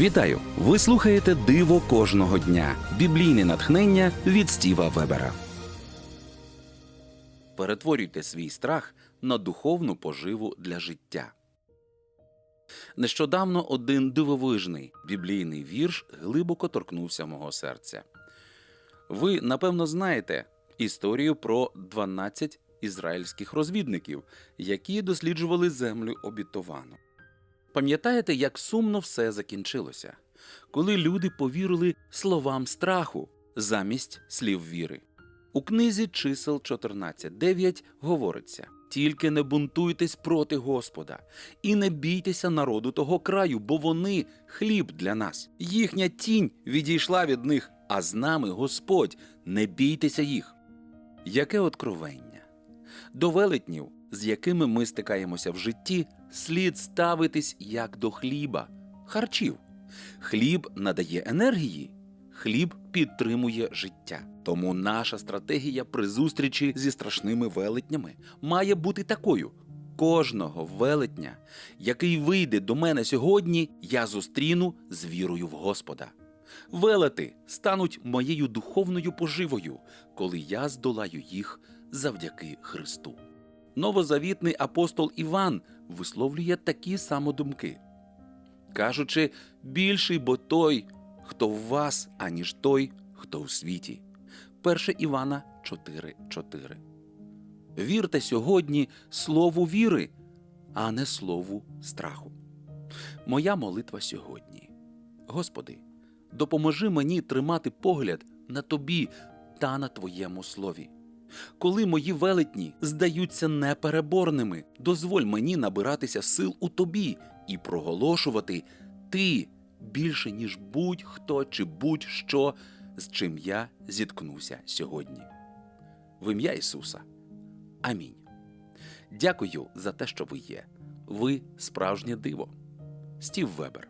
Вітаю! Ви слухаєте Диво кожного дня. Біблійне натхнення від Стіва Вебера. Перетворюйте свій страх на духовну поживу для життя. Нещодавно один дивовижний біблійний вірш глибоко торкнувся мого серця. Ви, напевно, знаєте історію про 12 ізраїльських розвідників, які досліджували землю обітовану. Пам'ятаєте, як сумно все закінчилося, коли люди повірили словам страху замість слів віри. У книзі чисел 14.9 говориться: тільки не бунтуйтесь проти Господа і не бійтеся народу того краю, бо вони хліб для нас. Їхня тінь відійшла від них, а з нами Господь, не бійтеся їх. Яке откровення? До велетнів, з якими ми стикаємося в житті, слід ставитись як до хліба, харчів. Хліб надає енергії, хліб підтримує життя. Тому наша стратегія при зустрічі зі страшними велетнями має бути такою: кожного велетня, який вийде до мене сьогодні, я зустріну з вірою в Господа. Велети стануть моєю духовною поживою, коли я здолаю їх завдяки Христу. Новозавітний апостол Іван висловлює такі самодумки, кажучи, більший бо той, хто в вас, аніж той, хто в світі. 1 Івана 4.4. Вірте сьогодні слову віри, а не слову страху. Моя молитва сьогодні. Господи, допоможи мені тримати погляд на тобі та на твоєму слові. Коли мої велетні здаються непереборними, дозволь мені набиратися сил у тобі і проголошувати ти більше, ніж будь-хто чи будь-що, з чим я зіткнуся сьогодні. В ім'я Ісуса. Амінь. Дякую за те, що ви є. Ви справжнє диво. Стів Вебер.